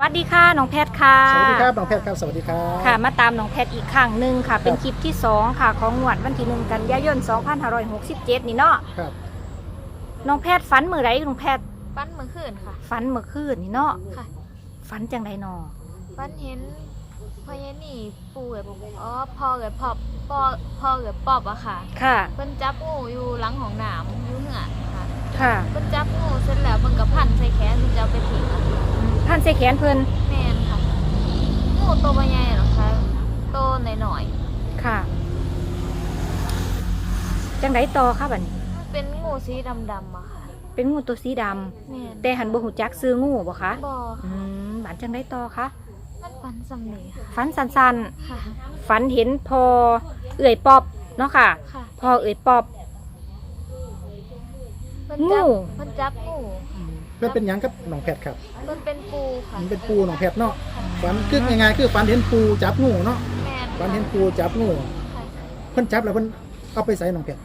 สวัสดีค่ะน้องแพทย์ค่ะ สวัสดีครับน้องแพทย์ครับ สวัสดีครับค่ะ มาตามน้องแพทย์อีกครั้งหนึ่งค่ะ เป็นครับคลิปที่ 2 ค่ะของงวดวันที่หนึ่งกันยายน 2567 นี่เนาะครับน้องแพทย์ฝันมือไรน้องแพทย์ปั้นเมื่อคืนค่ะ ฝันเมื่อคืนนี่เนาะค่ะ ฝันจังไดนอปั้นเห็นพ่อยันนี่ปู่กับอ๋อพ่อกับพ่อพ่อพ่อกับปอบอะค่ะค่ะเพิ่นจับงูอยู่หลังของหนามอยู่เหงือนค่ะค่ะเพิ่นจับงูเสร็จแล้วเพิ่นก็พันใส่แขนเพิ่นจะเอาไปทิ้งอะค่ะ ท่านใส่แขนเพิ่นแม่นค่ะงูตัวบ่ใหญ่หรอกค่ะโตหน่อยค่ะ จังไดต่อค่ะบัดนี้ ๆมันเป็นงูสีดำๆอะค่ะเป็นงูตัวสีดำแม่นแต่หันบ่หูจักซื้องูบ่คะบ่อืมบัดจังไดต่อคะมันฟันสำเนีค่ะฝันสั้นค่ะๆฝันเห็นพอเอื่อยปอบเนาะค่ะค่ะพอเอื่อยปอบเพิ่นจับงูเพิ่นจับงู แล้วเป็นหยังกับน้องแพทย์ครับเพิ่นเป็นปูค่ะมันเป็นปูน้องแพทย์เนาะฝันคือยังไงคือฝันเห็นปูจับงูเนาะแม่นฝันเห็นปูจับงูค่ะเพิ่นจับแล้วเพิ่นเอาไปใส่น้องแพทย์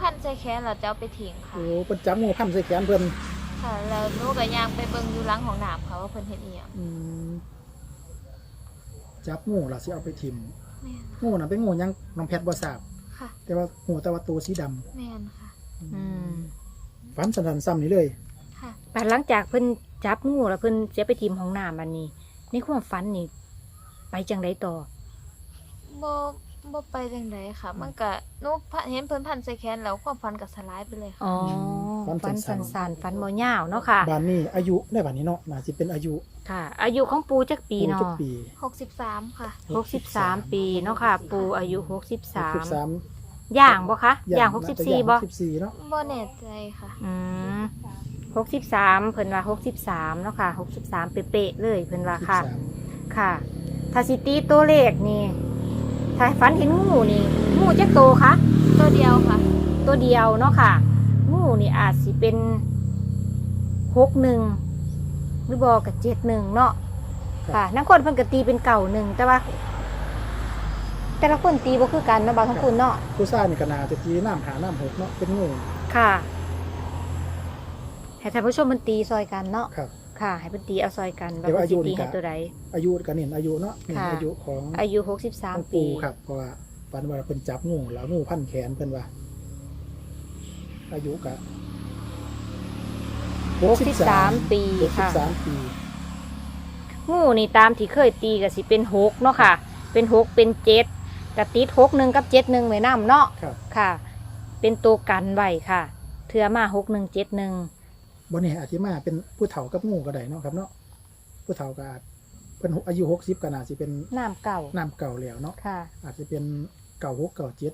พันใส่แขนแล้วจะเอาไปทิ้งค่ะ โอ้เพิ่นจับงูพันใส่แขนเพิ่นค่ะ แล้วหนูก็ย่างไปเบิ่งอยู่หลังของหนามค่ะว่าเพิ่นเฮ็ดอีหยังอืมจับงูแล้วสิเอาไปทิ่มแม่นงูน่ะเป็นงูหยังน้องแพทย์บ่ทราบค่ะ แต่ว่างูแต่ว่าตัวสีดำแม่นค่ะ อืม ฝันสันๆซ้ำนี่เลย ค่ะแต่หลังจากเพิ่นจับงูแล้วเพิ่นเสียไปทีมของน้ำอันนี้ ในความฝันนี่ ไปจังไดต่อ บ่บ่ไปจังไดค่ะ มันก็หนูพะเห็นเพิ่นพันใส่แขนแล้วความฝันก็สลายไปเลยค่ะอ๋อฝันสั้นๆฝันบ่ยาวเนาะค่ะบ้านนี้อายุได้บ้านนี้เนาะน่าสิเป็นอายุค่ะ อายุของปูจักปีปูเนาะจักปี63 ค่ะ หกสิบสามปีเนาะค่ะ ปูอายุหกสิบสาม63ย่างบ่คะย่างหกสิบสี่บ่64เนาะบ่แน่ใจค่ะ อืม หกสิบสามเพิ่นว่าหกสิบสามเนาะค่ะหกสิบสามเป๊ะๆเลยเพิ่นว่าค่ะ63ค่ะถ้าสิตีตัวเลขนี่ถ้าฝันเห็นงูนี่งูจักโตคะตัวเดียวค่ะ ตัวเดียวเนาะค่ะ งูนี่อาจสิเป็นหกหนึ่งหรือบอกกับเจ็ดหนึ่งเนาะค่ะนักคนเพิ่นก็ตีเป็นเก่าหนึ่งแต่ว่า แต่ละคนตีบ่คือกันเนาะบางทั้งคุณเนาะผู้ชายนี่ก็น่าจะตีน้ำหาน้ำหกเนาะเป็นงูค่ะ ให้ท่านผู้ชมมันตีซอยกันเนาะครับ ค่ะ ให้มันตีเอาซอยกันเดี๋ยวว่าอายุสิตีนี่ก็ให้ตัวใด อายุก็เน้นอายุเนาะเน้นค่ะ อายุของอายุหกสิบขสาอมงปี ปูครับเพราะว่าปันว่าเพิ่นจับงูแล้วงูพันแขนเพิ่นว่า อายุก็หกสิบสามปีหกสิบค่ะสามปี งูนี่ตามที่เคยตีก็สิเป็นหกเนาะค่ะ เป็นหกเป็นเจ็ดกติดหกหนึ่งกับเจ็ดหนึ่งไว้น้ำเนาะครับ ค่ะ เป็นตัวกันไว้ค่ะ เทือมาหกหนึ่งเจ็ดหนึ่ง บนนี้อาจจะมาเป็นผู้เฒ่ากับงูก็ได้เนาะครับเนาะผู้เฒ่าก็อาจเพิ่นอายุหกสิบก็น่าสิเป็นน้ำเก่าน้ำเก่าแล้วเนาะค่ะ อาจจะเป็นเก่าหกเก่าเจ็ด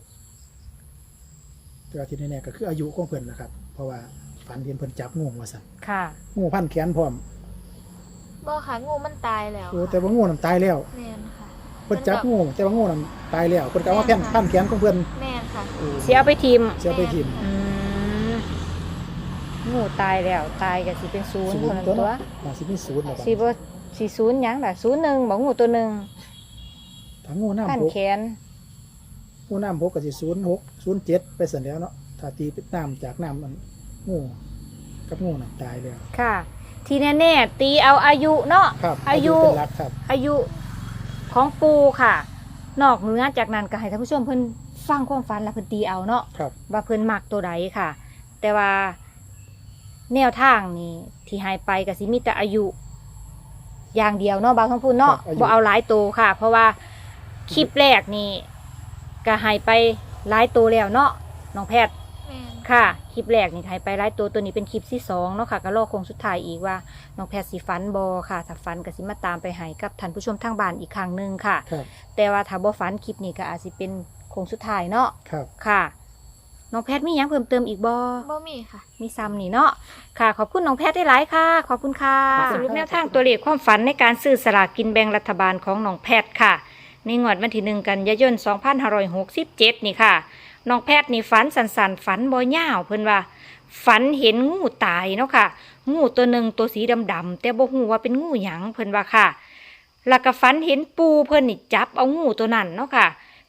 แต่ว่าที่แน่ๆก็คืออายุของเพิ่นนะครับ เพราะว่าฝันเห็นเพิ่นจับงูว่าสั่นค่ะงูพันแขนพร้อมบ่ค่ะงูมันตายแล้วโอ้ค่ะแต่ว่างูนั้นตายแล้วแม่นค่ะเพิ่นจับงูแต่ว่างูนั้นตายแล้วเพิ่นก็เอามาแผ่นพันแขนของเพิ่นแม่นค่ะโอ้เสียเอาไปทีมเสียไปทิ่มอืม งูตายแล้วตายก็สิเป็นศูนย์ศูเท่านย์นั้นตัวตัวเนาะน่าสิมีศูนย์แล้วบัดสิบ่สิศูนย์หยังล่ะศูนย์หนึ่งบอกงูตัวหนึ่งถ้างูน้ำขั้นบกแขนงูน้ำบกก็สิศูนย์หกศูนย์เจ็ดไปเสร็จแล้วเนาะถ้าตีเป็นน้ำจากน้ำมันงูกับงูน่ะตายแล้วค่ะ ที่แน่ๆตีเอาอายุเนาะ ครับอายุ เป็นหลักครับ อายุของปูค่ะ นอกเหนือจากนั้นก็ให้ท่านผู้ชมเพิ่นฟังความฝันแล้วเพิ่นตีเอาเนาะครับ ว่าเพิ่นมักตัวใดค่ะ แต่ว่า แนวทางนี่ที่ให้ไปก็สิมีแต่อายุ อย่างเดียวเนาะบางทั้งพูนเนาะครับอายุ บ่เอาหลายตัวค่ะ เพราะว่าคลิปแรกนี่ก็ให้ไปหลายตัวแล้วเนาะน้องแพทย์ แม่นค่ะ คลิปแรกนี่ให้ไปหลายตัวตัวนี้เป็นคลิปที่สองเนาะค่ะก็รอคงสุดท้ายอีกว่าน้องแพทย์สิฟันบอค่ะถ้าฟันก็สิมาตามไปให้กับท่านผู้ชมทางบ้านอีกครั้งหนึ่งค่ะ ครับแต่ว่าถ้าบ่ฟันคลิปนี้ก็อาจสิเป็นโคงสุดท้ายเนาะครับ ค่ะ น้องแพทย์มีหยังเพิ่มเติมอีกบ่บ่มีค่ะ มีซ้ำนี่เนาะค่ะ ขอบคุณน้องแพทย์ได้หลายค่ะ ขอบคุณค่ะขอบคุณครับสรุปแนวทางตัวเลขความฝันในการซื้อสลากกินแบ่งรัฐบาลของน้องแพทย์ค่ะ ในงวดวันที่หนึ่งกันยายน2567 นี่ค่ะน้องแพทย์นี่ฝันสันสันๆฝันบ่ยาวเพิ่นว่า ฝันเห็นงูตายเนาะค่ะ งูตัวหนึ่งตัวสีดำๆแต่บ่ฮู้ว่าเป็นงูหยังเพิ่นว่าค่ะ แล้วก็ฝันเห็นปูเพิ่นนี่จับเอางูตัวนั้นเนาะค่ะ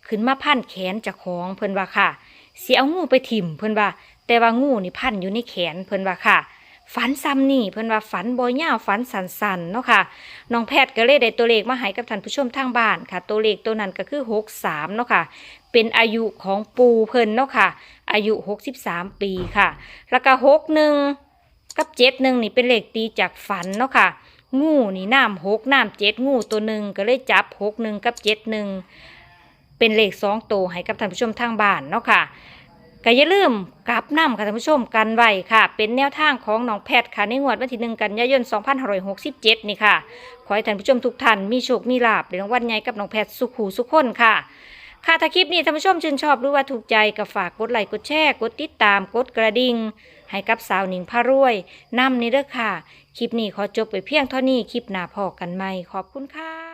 ขึ้นมาพันแขนเจ้าของเพิ่นว่าค่ะ สิเอางูไปถิ่มเพิ่นว่า แต่ว่างูนี่พันอยู่ในแขนเพิ่นว่าค่ะ ฝันซ้ำนี่เพิ่นว่าฝันบ่ยาฝันสั้นๆเนาะค่ะน้องแพทย์ก็เลยได้ตัวเลขมาให้กับท่านผู้ชมทางบ้านค่ะ ตัวเลขตัวนั้นก็คือ63เนาะค่ะ เป็นอายุของปูเพิ่นเนาะค่ะ อายุ63ปีค่ะ แล้วก็61กับ71นี่เป็นเลขตีจากฝันเนาะค่ะ งูนี่น้ำหกน้ำเจ็ดงูตัวหนึ่งก็เลยจับหกหนึ่งกับเจ็ดหนึ่ง เป็นเลขสองตัวให้กับท่านผู้ชมทางบ้านเนาะค่ะก็อย่าลืมกลับน้ำค่ะท่านผู้ชมกันไว้ค่ะ เป็นแนวทางของน้องแพทย์ค่ะในงวดวันที่หนึ่งกันยายน 2567 นี่ค่ะ ขอให้ท่านผู้ชมทุกท่านมีโชค มีลาภในรางวัลใหญ่กับน้องแพทย์สุขหูสุขคนค่ะ ค่ะถ้าคลิปนี้ท่านผู้ชมชื่นชอบหรือว่าถูกใจก็ฝากกดไลค์กดแชร์กดติดตามกดกระดิ่งให้กับสาวหนิงพารวยนำนี่เด้อค่ะ คลิปนี้ขอจบไปเพียงเท่านี้คลิปหน้าพอกันใหม่ขอบคุณค่ะ